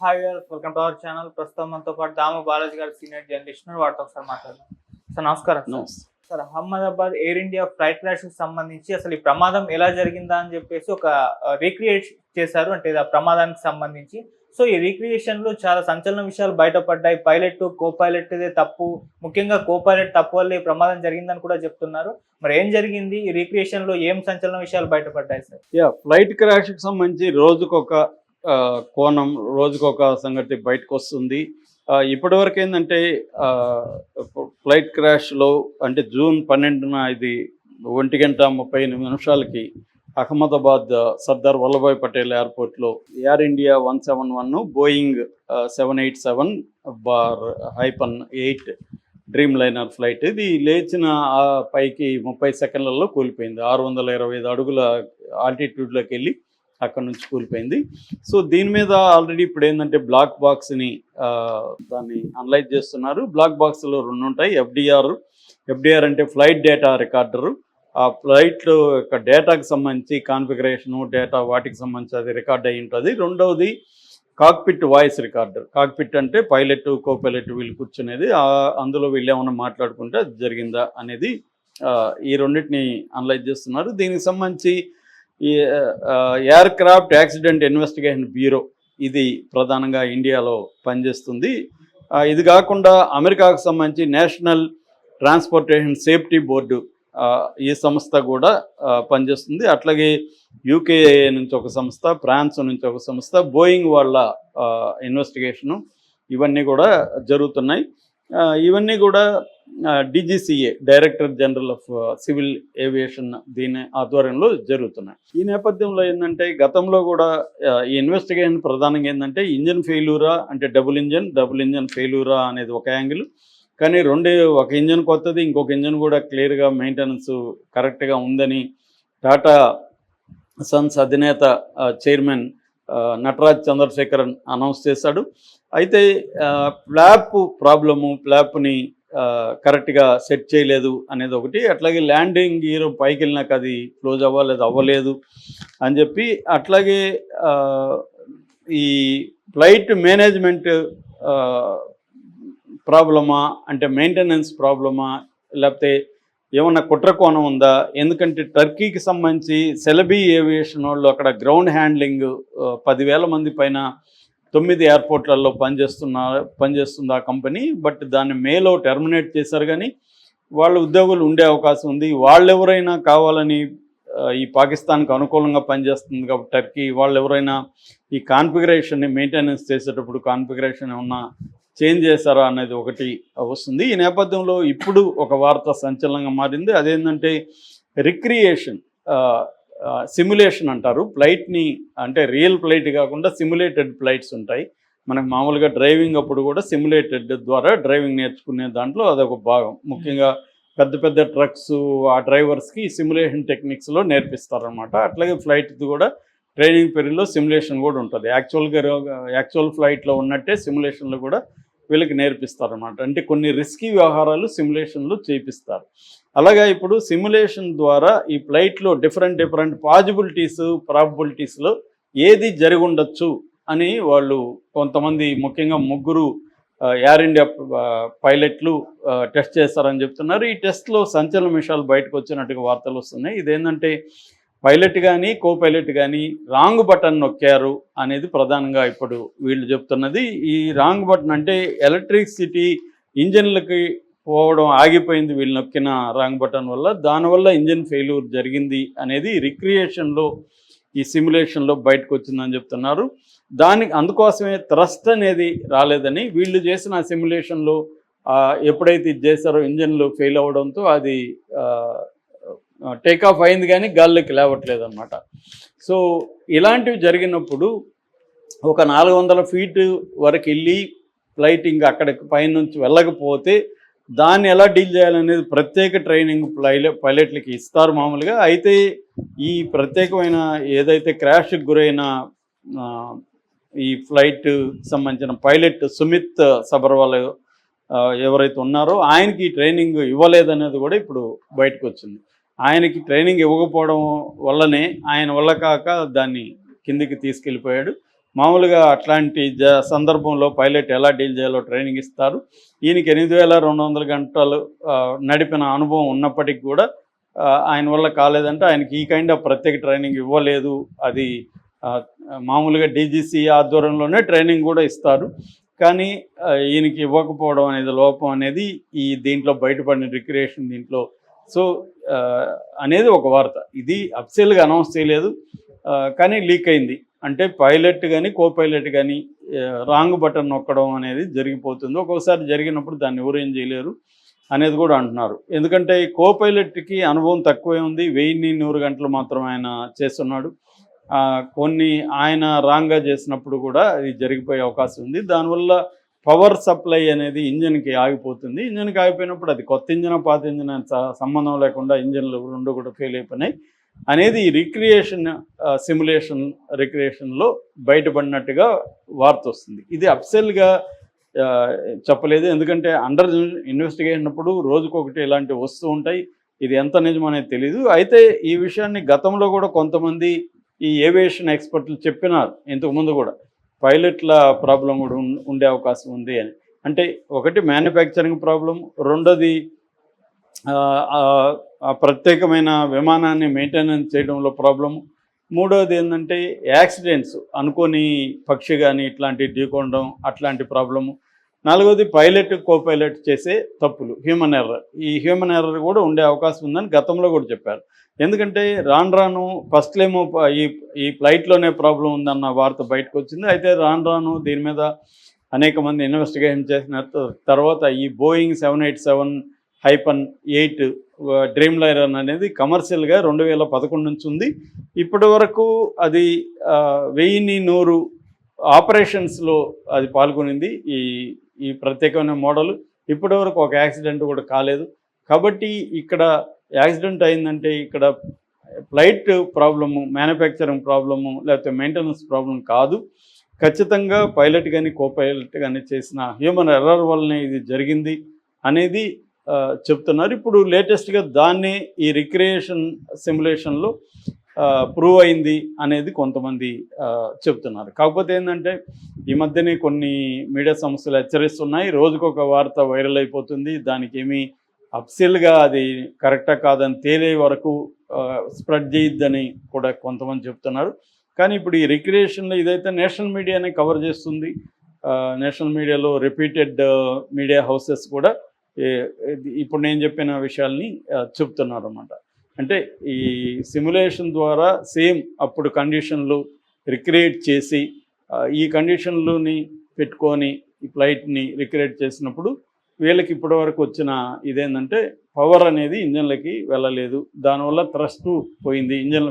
Hi welcome to our channel. ప్రస్తుతం మనతో పాటు దాము బాలాజీ గారు సీనియర్ జర్నలిస్ట్. వారితో ఒకసారి మాట్లాడదాం. సార్ నమస్కారం sir. Ahmedabad Air India flight క్రాష్కి సంబంధించి అసలు ఈ ప్రమాదం ఎలా జరిగిందా అని చెప్పేసి ఒక రీక్రియేట్ చేశారు. అంటే ఆ ప్రమాదానికి సంబంధించి. సో ఈ రీక్రియేషన్లో చాలా సంచలన విషయాలు బయటపడ్డాయి. పైలట్ కో పైలట్ తప్పు. ముఖ్యంగా కో పైలట్ తప్పు వల్ల ఈ ప్రమాదం జరిగిందని కూడా చెప్తున్నారు. మరి ఏం జరిగింది? ఈ రీక్రియేషన్లో ఏం సంచలన విషయాలు బయటపడ్డాయి సార్? యా ఫ్లైట్ క్రాష్కి సంబంధించి రోజుకొక కోణం రోజుకొక సంగతి బయటకు వస్తుంది ఇప్పటివరకు ఏంటంటే ఫ్లైట్ క్రాష్లో అంటే జూన్ పన్నెండున ఇది ఒంటి గంట ముప్పై ఎనిమిది నిమిషాలకి అహ్మదాబాద్ సర్దార్ వల్లభాయ్ పటేల్ ఎయిర్పోర్ట్లో Air India one seven one Boeing seven eight seven bar hyphen eight Dreamliner flight. ఇది లేచిన పైకి ముప్పై సెకండ్లలో కూలిపోయింది. ఆరు వందల ఇరవై ఐదు అడుగుల ఆల్టిట్యూడ్లోకి వెళ్ళి అక్కడ నుంచి కూలిపోయింది. సో దీని మీద ఆల్రెడీ ఇప్పుడు ఏంటంటే బ్లాక్ బాక్స్ని దాన్ని అనలైజ్ చేస్తున్నారు. బ్లాక్ బాక్స్లో రెండు ఉంటాయి ఎఫ్డిఆర్ ఎఫ్డిఆర్ అంటే ఫ్లైట్ డేటా రికార్డరు. ఆ ఫ్లైట్ యొక్క డేటాకి సంబంధించి కాన్ఫిగరేషను డేటా వాటికి సంబంధించి అది రికార్డ్ అయి ఉంటుంది. రెండవది కాక్పిట్ వాయిస్ రికార్డర్. కాక్పిట్ అంటే పైలట్ కో పైలట్ వీళ్ళు కూర్చునేది. అందులో వీళ్ళు ఏమైనా మాట్లాడుకుంటే అది జరిగిందా అనేది ఈ రెండింటిని అనలైజ్ చేస్తున్నారు. దీనికి సంబంధించి ఈ aircraft accident investigation bureau ఇది ప్రధానంగా ఇండియాలో పనిచేస్తుంది. ఇది కాకుండా అమెరికాకు సంబంధించి నేషనల్ ట్రాన్స్పోర్టేషన్ సేఫ్టీ బోర్డు ఈ సంస్థ కూడా పనిచేస్తుంది. అట్లాగే యూకే నుంచి ఒక సంస్థ ఫ్రాన్స్ నుంచి ఒక సంస్థ బోయింగ్ వాళ్ళ ఇన్వెస్టిగేషను ఇవన్నీ కూడా జరుగుతున్నాయి. ఇవన్నీ కూడా DGCA director general of civil aviation దీని ఆధ్వర్యంలో జరుగుతున్నాయి. ఈ నేపథ్యంలో ఏంటంటే గతంలో కూడా ఈ ఇన్వెస్టిగేషన్ ప్రధానంగా ఏంటంటే ఇంజన్ ఫెయిల్యూరా అంటే డబుల్ ఇంజన్ డబుల్ ఇంజన్ ఫెయిల్యూరా అనేది ఒక యాంగిల్. కానీ రెండు ఒక ఇంజన్ కొత్తది ఇంకొక ఇంజన్ కూడా క్లియర్గా మెయింటెనెన్స్ కరెక్ట్గా ఉందని టాటా సన్స్ అధినేత చైర్మన్ నటరాజ్ చంద్రశేఖరన్ అనౌన్స్ చేశాడు. అయితే ఫ్లాప్ ప్రాబ్లము ఫ్లాప్ని కరెక్ట్గా సెట్ చేయలేదు అనేది ఒకటి. అట్లాగే ల్యాండింగ్ గీర్ పైకి వెళ్ళినాక అది క్లోజ్ అవ్వలేదు అవ్వలేదు అని చెప్పి అట్లాగే ఈ ఫ్లైట్ మేనేజ్మెంట్ ప్రాబ్లమా అంటే మెయింటెనెన్స్ ప్రాబ్లమా లేకపోతే ఏమన్నా కుట్రకోణం ఉందా? ఎందుకంటే టర్కీకి సంబంధించి సెలబీ ఏవియేషన్ వాళ్ళు అక్కడ గ్రౌండ్ హ్యాండ్లింగ్ పదివేల మంది పైన తొమ్మిది ఎయిర్పోర్ట్లలో పనిచేస్తున్న పనిచేస్తుంది ఆ కంపెనీ. బట్ దాన్ని మేలో టెర్మినేట్ చేశారు కానీ వాళ్ళ ఉద్యోగులు ఉండే అవకాశం ఉంది. వాళ్ళు ఎవరైనా కావాలని ఈ పాకిస్తాన్కి అనుకూలంగా పనిచేస్తుంది కాబట్టి టర్కీ వాళ్ళు ఎవరైనా ఈ కాన్ఫిగరేషన్ని మెయింటెనెన్స్ చేసేటప్పుడు కాన్ఫిగరేషన్ ఏమన్నా చేంజ్ చేశారా అనేది ఒకటి వస్తుంది. ఈ నేపథ్యంలో ఇప్పుడు ఒక వార్త సంచలనంగా మారింది. అదేంటంటే రిక్రియేషన్ సిమ్యులేషన్ అంటారు. ఫ్లైట్ని అంటే రియల్ ఫ్లైట్ కాకుండా సిమ్యులేటెడ్ ఫ్లైట్స్ ఉంటాయి. మనకు మామూలుగా డ్రైవింగ్ అప్పుడు కూడా సిమ్యులేటెడ్ ద్వారా డ్రైవింగ్ నేర్చుకునే దాంట్లో అదొక భాగం. ముఖ్యంగా పెద్ద పెద్ద ట్రక్స్ ఆ డ్రైవర్స్కి సిమ్యులేషన్ టెక్నిక్స్లో నేర్పిస్తారనమాట అట్లాగే ఫ్లైట్ది కూడా ట్రైనింగ్ పీరియడ్లో సిమ్యులేషన్ కూడా ఉంటుంది. యాక్చువల్గా యాక్చువల్ ఫ్లైట్లో ఉన్నట్టే సిమ్యులేషన్లో కూడా వీళ్ళకి నేర్పిస్తారనమాట అంటే కొన్ని రిస్కీ వ్యవహారాలు సిమ్యులేషన్లు చేపిస్తారు. అలాగా ఇప్పుడు సిమ్యులేషన్ ద్వారా ఈ ఫ్లైట్లో డిఫరెంట్ డిఫరెంట్ పాజిబిలిటీస్ ప్రాబిలిటీస్లో ఏది జరిగి అని వాళ్ళు కొంతమంది ముఖ్యంగా ముగ్గురు ఎయిర్ ఇండియా పైలట్లు టెస్ట్ చేస్తారని చెప్తున్నారు. ఈ టెస్ట్లో సంచలన విషయాలు బయటకు వచ్చినట్టుగా వార్తలు వస్తున్నాయి. ఇదేంటంటే పైలట్ కానీ కో పైలట్ కానీ రాంగ్ బటన్ నొక్కారు అనేది ప్రధానంగా ఇప్పుడు వీళ్ళు చెప్తున్నది. ఈ రాంగ్ బటన్ అంటే ఎలక్ట్రిసిటీ ఇంజన్లకి పోవడం ఆగిపోయింది వీళ్ళు నొక్కిన రాంగ్ బటన్ వల్ల. దానివల్ల ఇంజన్ ఫెయిల్యూర్ జరిగింది అనేది రిక్రియేషన్లో ఈ సిమ్యులేషన్లో బయటకు వచ్చిందని చెప్తున్నారు. దానికి అందుకోసమే థ్రస్ట్ అనేది రాలేదని వీళ్ళు చేసిన సిమ్యులేషన్లో ఎప్పుడైతే ఇది చేశారో ఇంజన్లు ఫెయిల్ అవ్వడంతో అది టేక్ ఆఫ్ అయింది కానీ గాల్లోకి లేవట్లేదు అనమాట సో ఇలాంటివి జరిగినప్పుడు ఒక నాలుగు వందల ఫీట్ వరకు వెళ్ళి ఫ్లైట్ ఇంకా అక్కడికి పైనుంచి వెళ్ళకపోతే దాన్ని ఎలా డీల్ చేయాలనేది ప్రత్యేక ట్రైనింగ్ పైలట్లకి ఇస్తారు మామూలుగా. అయితే ఈ ప్రత్యేకమైన ఏదైతే క్రాష్కి గురైన ఈ ఫ్లైట్ సంబంధించిన పైలట్ సుమిత్ సబర్వాల్ ఎవరైతే ఉన్నారో ఆయనకి ఈ ట్రైనింగ్ ఇవ్వలేదనేది కూడా ఇప్పుడు బయటకు వచ్చింది. ఆయనకి ట్రైనింగ్ ఇవ్వకపోవడం వల్లనే ఆయన వల్ల కాక దాన్ని కిందికి తీసుకెళ్ళిపోయాడు. మామూలుగా అట్లాంటి జ సందర్భంలో పైలట్ ఎలా డీల్ చేయాలో ట్రైనింగ్ ఇస్తారు. ఈయనకి ఎనిమిది వేల రెండు వందల గంటలు నడిపిన అనుభవం ఉన్నప్పటికీ కూడా ఆయన వల్ల కాలేదంటే ఆయనకి ఈ కైండ్ ఆఫ్ ప్రత్యేక ట్రైనింగ్ ఇవ్వలేదు. అది మామూలుగా డీజీసీ ఆధ్వర్యంలోనే ట్రైనింగ్ కూడా ఇస్తారు. కానీ ఈయనకి ఇవ్వకపోవడం అనేది లోపం అనేది ఈ దీంట్లో బయటపడిన రిక్రియేషన్ దీంట్లో సో అనేది ఒక వార్త. ఇది అఫ్సియల్గా అనౌన్స్ చేయలేదు. కానీ లీక్ అయింది. అంటే పైలట్ కానీ కో పైలట్ కానీ రాంగ్ బటన్ నొక్కడం అనేది జరిగిపోతుంది. ఒక్కోసారి జరిగినప్పుడు దాన్ని ఎవరేం ఏం చేయలేరు అనేది కూడా అంటున్నారు. ఎందుకంటే ఈ కో పైలట్కి అనుభవం తక్కువే ఉంది. వెయ్యిన్ని నూరు గంటలు మాత్రం ఆయన చేస్తున్నాడు. కొన్ని ఆయన రాంగ్గా చేసినప్పుడు కూడా ఇది జరిగిపోయే అవకాశం ఉంది. దానివల్ల పవర్ సప్లై అనేది ఇంజన్కి ఆగిపోతుంది. ఇంజన్కి ఆగిపోయినప్పుడు అది కొత్త ఇంజన్ పాత ఇంజన్ సంబంధం లేకుండా ఇంజన్లు రెండు కూడా ఫెయిల్ అయిపోయినాయి. అనేది ఈ రిక్రియేషన్ సిమ్యులేషన్ రిక్రియేషన్లో బయటపడినట్టుగా వార్త వస్తుంది. ఇది అప్సెల్గా చెప్పలేదు. ఎందుకంటే అండర్ ఇన్వెస్టిగేషన్ అప్పుడు రోజుకొకటి ఇలాంటివి వస్తూ ఉంటాయి. ఇది ఎంత నిజమనేది తెలీదు. అయితే ఈ విషయాన్ని గతంలో కూడా కొంతమంది ఈ ఏవియేషన్ ఎక్స్పర్ట్లు చెప్పినారు. ఇంతకుముందు కూడా. పైలట్ల ప్రాబ్లం కూడా ఉండే అవకాశం ఉంది అని. అంటే ఒకటి మ్యానుఫ్యాక్చరింగ్ ప్రాబ్లం రెండోది ప్రత్యేకమైన విమానాన్ని మెయింటెనెన్స్ చేయడంలో ప్రాబ్లం మూడోది ఏంటంటే యాక్సిడెంట్స్ అనుకోని పక్షి కానీ ఇట్లాంటి ఢీకొనడం అట్లాంటి ప్రాబ్లము నాలుగోది పైలట్ కో పైలట్ చేసే తప్పులు హ్యూమన్ ఎర్రర్ ఈ హ్యూమన్ ఎర్రర్ కూడా ఉండే అవకాశం ఉందని గతంలో కూడా చెప్పారు. ఎందుకంటే రాను రాను ఫస్ట్లో ఏమో ఈ ఈ ఫ్లైట్లోనే ప్రాబ్లం ఉందన్న వార్త బయటకు వచ్చింది. అయితే రాను రాను దీని మీద అనేక మంది ఇన్వెస్టిగేషన్ చేసిన తర్వాత ఈ Boeing seven eight seven hyphen eight Dreamliner అనేది కమర్షియల్గా రెండు వేల పదకొండు నుంచి ఉంది. ఇప్పటి వరకు అది వెయ్యిని వెయ్యిన్ని నూరు ఆపరేషన్స్లో అది పాల్గొనింది ఈ ఈ ప్రత్యేకమైన మోడల్ ఇప్పటి వరకు ఒక యాక్సిడెంట్ కూడా కాలేదు. కాబట్టి ఇక్కడ యాక్సిడెంట్ అయిందంటే ఇక్కడ ఫ్లైట్ ప్రాబ్లము మ్యానుఫ్యాక్చరింగ్ ప్రాబ్లము లేకపోతే మెయింటెనెన్స్ ప్రాబ్లం కాదు. ఖచ్చితంగా పైలట్ కానీ కో పైలట్ కానీ చేసిన హ్యూమన్ ఎర్రర్ వల్లనే ఇది జరిగింది అనేది చెప్తున్నారు. ఇప్పుడు లేటెస్ట్గా దాన్ని ఈ రిక్రియేషన్ సిమ్యులేషన్లో ప్రూవ్ అయింది అనేది కొంతమంది చెప్తున్నారు కాకపోతే ఏంటంటే ఈ మధ్యనే కొన్ని మీడియా సంస్థలు హెచ్చరిస్తున్నాయి. రోజుకొక వార్త వైరల్ అయిపోతుంది. దానికి ఏమీ అప్సిల్గా అది కరెక్టా కాదని తేలే వరకు స్ప్రెడ్ చేయొద్దని కూడా కొంతమంది చెప్తున్నారు కానీ ఇప్పుడు ఈ రిక్రియేషన్లో ఇదైతే నేషనల్ మీడియానే కవర్ చేస్తుంది. నేషనల్ మీడియాలో రిపీటెడ్ మీడియా హౌసెస్ కూడా ఇప్పుడు నేను చెప్పిన విషయాల్ని చెప్తున్నారు అన్నమాట అంటే ఈ సిమ్యులేషన్ ద్వారా సేమ్ అప్పుడు కండిషన్లు రిక్రియేట్ చేసి ఈ కండిషన్లుని పెట్టుకొని ఈ ఫ్లైట్ని రిక్రియేట్ చేసినప్పుడు వీళ్ళకి ఇప్పటివరకు వచ్చిన ఇదేంటంటే పవర్ అనేది ఇంజన్లకి వెళ్ళలేదు. దానివల్ల థ్రస్ట్ పోయింది ఇంజన్ల